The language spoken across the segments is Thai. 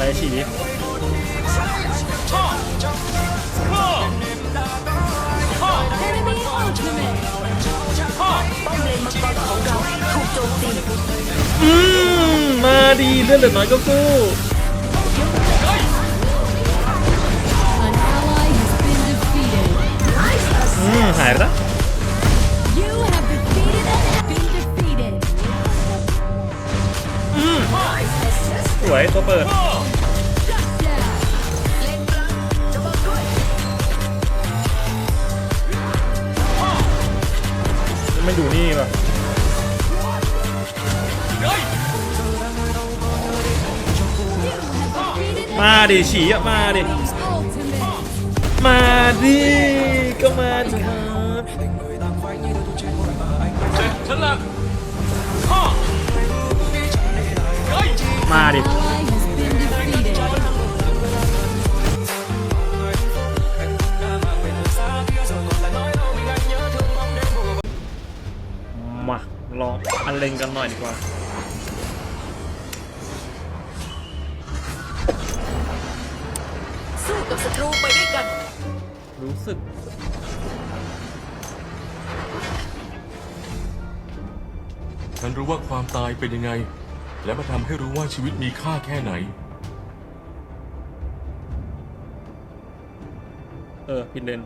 อะไรฉีดิ Enemy ultimate. ป้อมเลนมังกรของเราถูกโจมตีอืมมาดีเลือดเหลือน้อยก็สู้ An ally has been defeated. อืมหายไปละ สวยตัวเปิดไม่ดูนี่ป่ะมาดิฉีอะมาดิ มาดิก็มาดิครับเจ็ดฉันละ มาดิ Ally has been defeated. มาลองอันเลงกันหน่อยดีกว่าสู้กับศัตรูไปด้วยกัน รู้สึกฉันรู้ว่าความตายเป็นยังไง และมาทำให้รู้ว่าชีวิตมีค่าแค่ไหน เออผิดเลน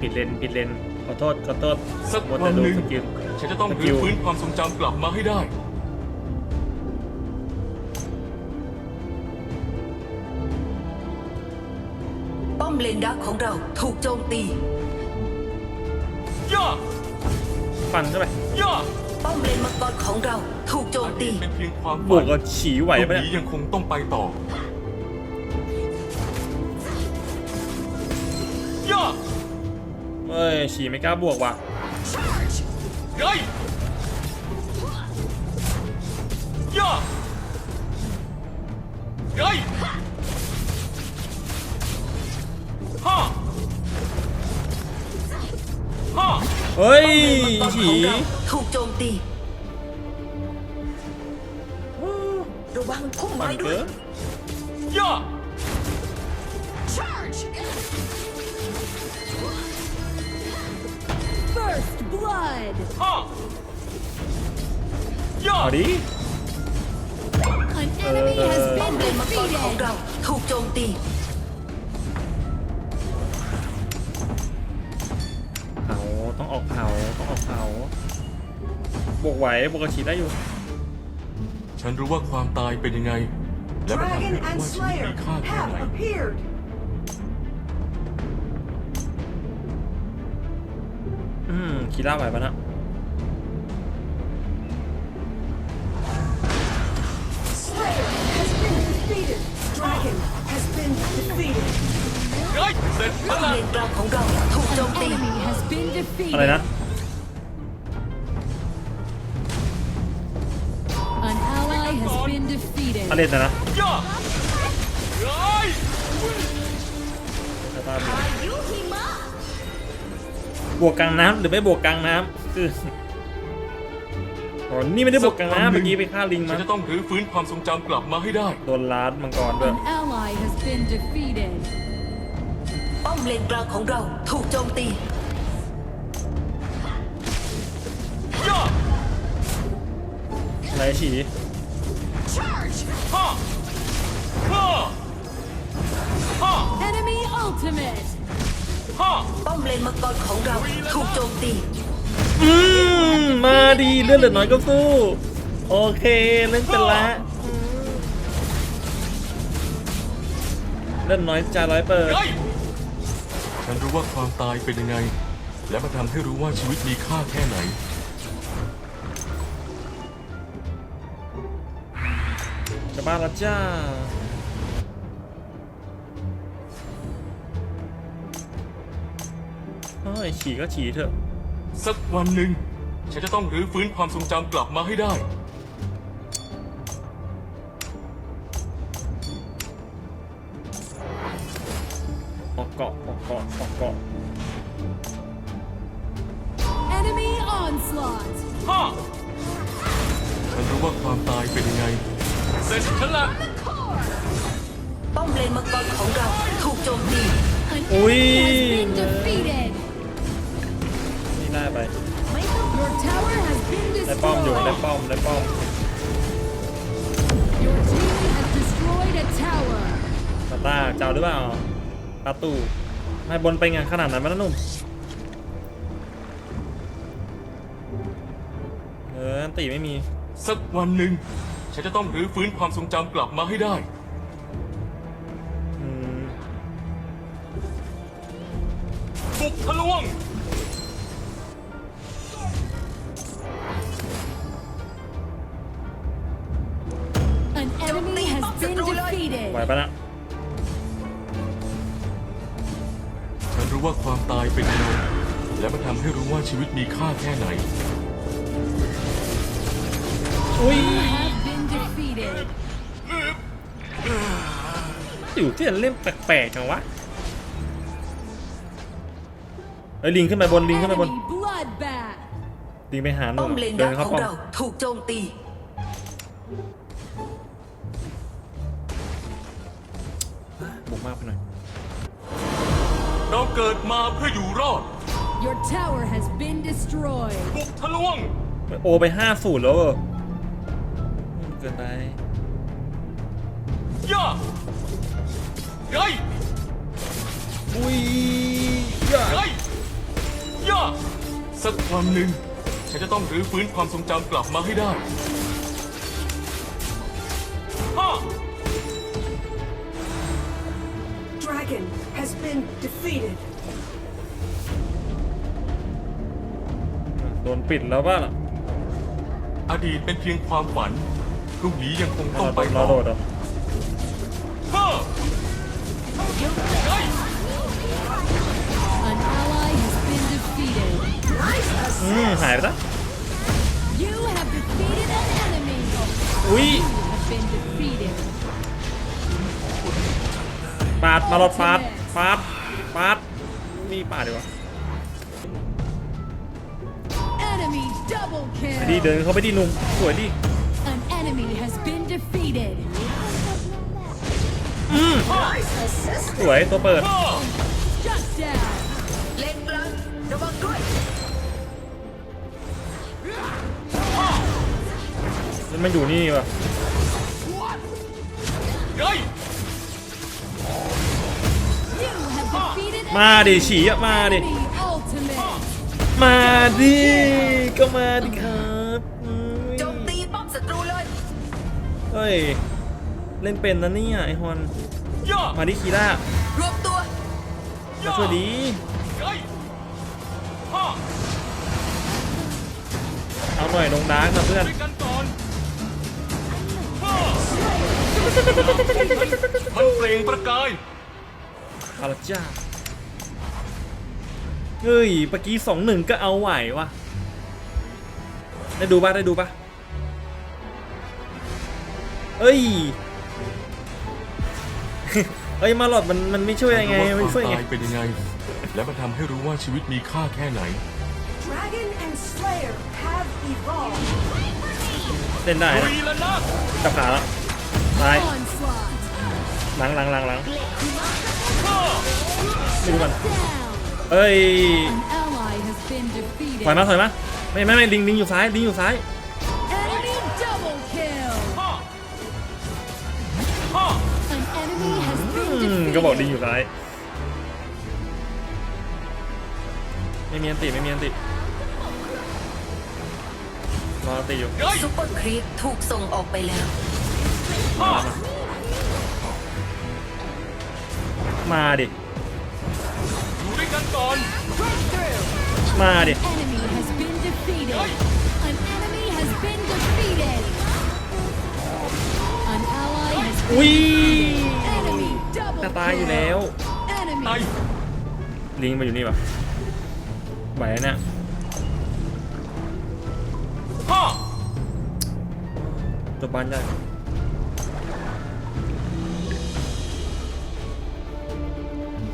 ผิดเลนผิดเลนขอโทษขอโทษสักมัวันแต่หนึ่ง สกิลฉันจะต้องสกิรื้ลอฟื้นความทรงจำกลับมาให้ได้ ป้อมเลนดักของเราถูกโจมตีย่า ฟันเข้าไปย่าป้อมเลนมังกรของเราถูกโจมตี เป็นเพียงความบวกฝักับฉีไหวลูกปะเนี่ยนี้ยังคงต้องไปต่อย่าเอ้ยฉีไม่กล้าบวกว่ะ เฮ้ยมังกรฉีของเราถูกโจมตี ระวังพุ่มฟัไม้นด้วเกิยนย่า First blood. ห้าย่าเอาดิ An enemy has ป้อม been เลนมังกรของ defeated. เราถูกโจมตี องออกเผาต้องออกเผาบวกไหวบวกกับฉีได้อยู่ ฉันรู้ว่าความตายเป็นยังไง และมันทำให้ Dragon รู้ and ว่าชีวิต Slayer มีค่าแค่ have ไหน appeared. อืมคีร่าไหวปะนะ Slayer has been defeated. Dragon has been defeated. เฮ้ยเสร็จป้แล้อวมล่ะเลนกลางของเราถูกโจม An ตี enemy has been อะไร defeated. นะ An ally has been defeated. อะไรนะนะย่าเฮ้ยสตาร์บินบวกกลางน้ำหรือไม่บวกกลางน้ำคืออ๋อนี่ไม่ได้บวกกลางน้ำเมื่อกี้ไปฆ่าลิงฉัมานจะต้องรื้อฟื้นความทรงจำกลับมาให้ได้ โดนลาดมังกรด้วย An ally has been defeated. ป้อมเลนกลางของเราถูกโจมตี ไรฉีห้าห้าห้า Enemy ultimate. ห้าป้อมเลนมังกรของเราถูกโจมตี อืมมาดีเลือดเหลือน้อยก็สู้ โอเคเล่นเป็นละอืมเลือดน้อยจ่ายร้อยเปิดเฮ้ยฉันรู้ว่าความตายเป็นยังไง และมันทำให้รู้ว่าชีวิตมีค่าแค่ไหน จะบ้านแล้วจ้าเฮ้ยฉี่ก็ฉี่เถอะ สักวันหนึ่ง ฉันจะต้องรื้อฟื้นความทรงจำกลับมาให้ได้ ออกเกาะออกเกาะออกเกาะ Enemy onslaught. ห้ารู้ว่าความตายเป็นยังไง เสร็จฉันละป้อมเลนมังกรของเราถูกโจมตี An Ui. enemy has been defeated. นี่ได้ไป Your tower has been ได้ป้อมอยู่ได้ destroyed. ป้อมได้ป้อม Your team has destroyed a tower. ตาตาเจ้าหรือเปล่าตาตู่ไม่บนไปไงขนาดนั้นมั้ยนะหนุ่มเอออันตีไม่มี สักวันหนึ่ง ฉันจะต้องรื้อฟื้นความทรงจำกลับมาให้ได้ อืมบุกทะลวง An enemy has been defeated. ไหวปะนะฉันรู้ว่าความตายเป็นยังไงและมันทำให้รู้ว่าชีวิตมีค่าแค่ไหน อุ้ย อยู่ที่เล่นแปลกๆจังวะเอ้ยลิงขึ้นไปบนลิงขึ้นไปบน Enemy bloodbath. ลิงไปหาหป้นุ่อมมเลนเดิดันกเข้าของป้อมเราถูกโจมตี บุกมากไปหน่อยเราเกิดมาเพื่ออยู่รอด Your tower has been destroyed. บุกทะลวง โอไปห้าสูตรแล้วเหรอเกินไป ย่าไงอุ้ยย่าไงย่าสักวันหนึ่ง ฉันจะต้องรื้อฟื้นความทรงจำกลับมาให้ได้ฮ่า Dragon has been defeated. โดนปิดแล้วป่ะล่ะอดีตเป็นเพียงความฝันพรุ่งนี้ยังคงต้องเราไปเราต่อโดดเหรอฮ่าไง An ally has been defeated. อืมหายไปแล้ว You have defeated an enemy. อุ้ย You have been defeated. ปาดมาหลอดปาดปาดปาดมีปาดดีกว่า Enemy double ไปดี kill. เดินเข้าไปดีหนุ่มสวยดิ An enemy has been defeated. สวยตัวเปิด มันมัอยู่นี่ว่ะมาดิฉี่ะมาดิ มาดิ ก็มาดิครับ โจมตีป้อมศัตรูเลย เฮ้ย เล่นเป็นนะเนี่ยไอฮอนย่ามาดิคีร่ารวมตัวมาช่วยดีไงฮ่าเอาหน่อยลงดาร์กนะเพื่อนด้วยกันก่อนฮ่ามันเปล่งประกายเอาละจ้าเฮ้ยเมื่อกี้สองหนึ่งก็เอาไหววะได้ดูปะได้ดูปะเอ้ย เอ้ยมาหลอดมันมันไม่ช่วยยังไงรู้ไม่ว่าคช่ววายมไง ตายเป็นยังไง และมันทำให้รู้ว่าชีวิตมีค่าแค่ไหน Dragon and Slayer have evolved. เล่นได้นะรีละนาดจับขาแล้วตาย Onslaught. หลังหลังหลังหลังฮ่าไม่รู้มัน Down. เอ้ย An ally has been ถอย defeated. มาถอยมาไม่ไม่ไม่ลิงลิงอยู่ซ้ายลิงอยู่ซ้าย ก็บอกลิง defeated. อยู่ซ้าย ไม่มีอันติไม่มีอันติรออันติอยู่ไงซุปเปอร์ครีปถูกส่งออกไปแล้วฮ่ามาดิ อยู่ด้วยกันก่อน มาดิ Enemy has been defeated. An enemy has been defeated. An ally has อุ้ย enemy double จะตายอยู่แล้ว Enemy ไอลิงมาอยู่นี่ปะไหวนะเนี่ยฮ่าจบบ้านได้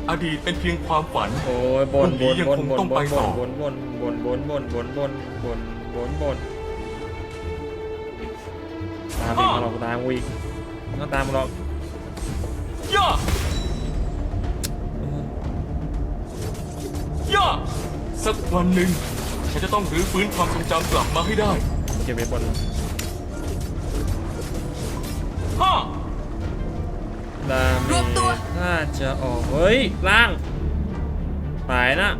อดีตเป็นเพียงความฝัน โอ้ยบนพรุ่บงนี้นยังบนคงบนต้องบไปนบต่อนบนบนบนบนบนบนบนบนบนบนอกกูตามกูอีกมึงก็ตามกูหรอกย่า ย่าสักวันหนึ่ง ฉันจะต้องรื้อฟื้นความทรงจำกลับมาให้ได้เก็บไปบนฮ่าดาเมจถ้าจะออกเฮ้ยล่างตายนะ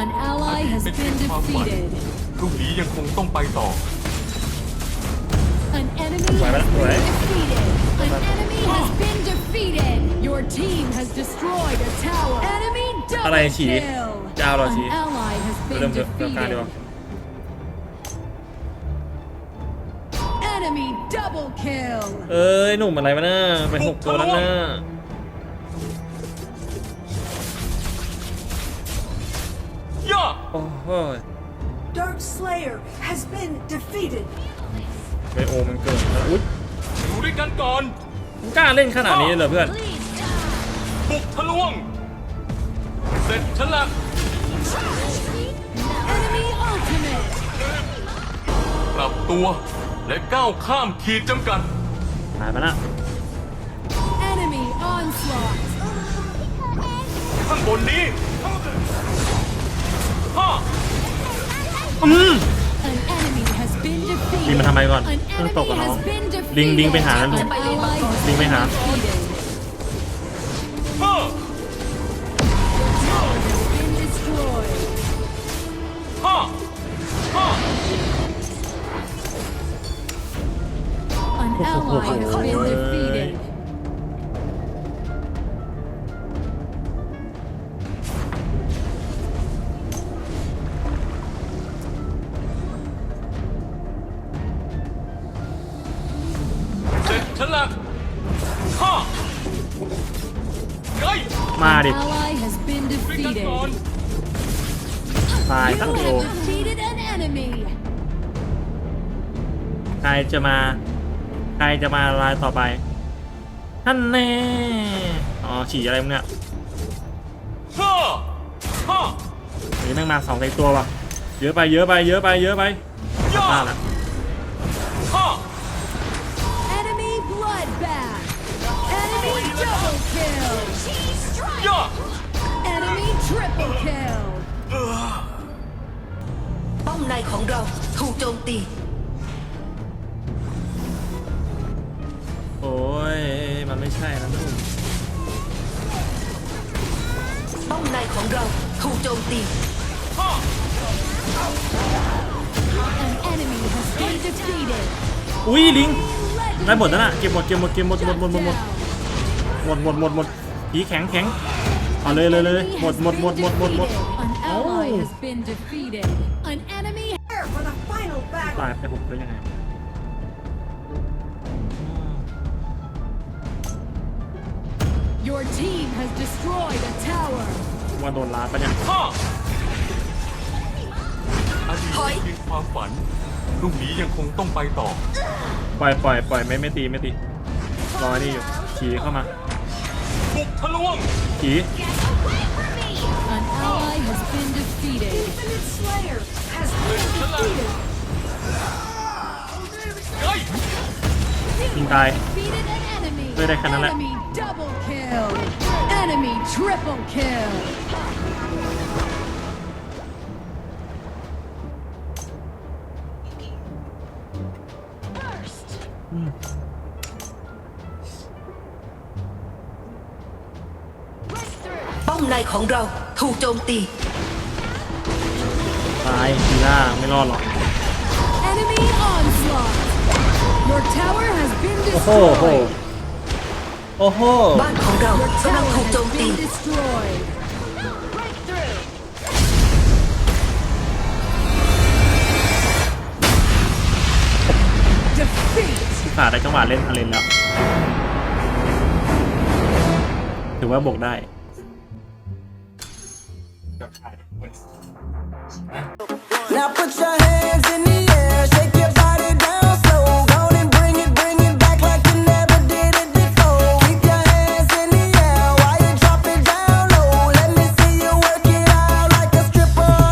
An ally has เป็นเพี been ยงความฝัน defeated. พรุ่งนี้ยังคงต้องไปต่อ An enemy Wait, has wait, been wait. defeated. An enemy has been defeated. Your team has destroyed a tower. Enemy อะไร double ฉี kill. เจ้าเราฉี An ally has เริ่ม been เริ่มเริ่มการดีก defeated. ว่า Enemy double kill. เอ้ยหนุ่มอะไรวะเน่ะเป็นหกตัวแล้วนะ ย่า โอ้โห Dark Slayer has been defeated. ไบโอมันเกิดแล้วอุ้ย อยู่ ด้วยกันก่อนมึงกล้าเล่นขนาดนี้เลยเหรอเพื่อนบุกทะลวง เสร็จฉันละ Enemy ultimate. ปรับตัวและก้าวข้ามขีดจำกัดตายมานะ Enemy onslaught. ข้างบนนี้ฮ่าอืม An enemy has been defeated. ลิงมาทำไมก่อน An เพิ่ง enemy ตกกับน้อง has been defeated. ลิงลิงไปหานะลูกลิงไปหา defeated. ก่อนตาย You ตั้งโอ have defeated an enemy. ใครจะมา ใครจะมารายต่อไปท่านแน่ อ๋อ ฉี่อะไรมึงเนี่ยฮ่าฮ่าเฮ้ยแม่งมาสองในตัวว่ะ เยอะไป เยอะไป เยอะไป เยอะไปย่าพลาดละ ของเราถูกโจมตี โอ้ย มันไม่ใช่นะนุ่มป้อมในของเราถูกโจมตีฮ่า An enemy has been defeated. อุ้ยลิง Legendary. ได้หมดแล้วน่ะ เก็บหมด เก็บหมด เก็บหมด หมด หมด หมด หมด Shut down. หมด หมด หมด หมด ผีแข็งแข็งเอาเลยเลยเลย Enemy หมด has หมด หมด been หมด หมดหมด defeated. An ally Oh. has been defeated. An enemy ตายไปผมได้ยังไง Your team has destroyed a tower. ว่าโดนลาดปะเนี่ยฮ่าอดีตเป็นเพียงความฝันพรุ่งนี้ยังคงต้องไปต่อ ปล่อยปล่อยปล่อยไม่ไม่ตีไม่ตีรอนี่อยู่ขี่เข้ามาบุกทะลวง ขี่ ยิงตาย Defeated an enemy. ไม่ได้แค่นั้นแหละ Enemy double kill. Enemy triple kill. ป้อมในของเราถูกโจมตี ตายทีล่าไม่รอดหรอก โอ้โหโอ้โห โอ้โห บ้านของเรากำลังถูกโจมตี ขาดได้จังหวะเล่นอะไรแล้ว ถือว่าบวกได้ Now put your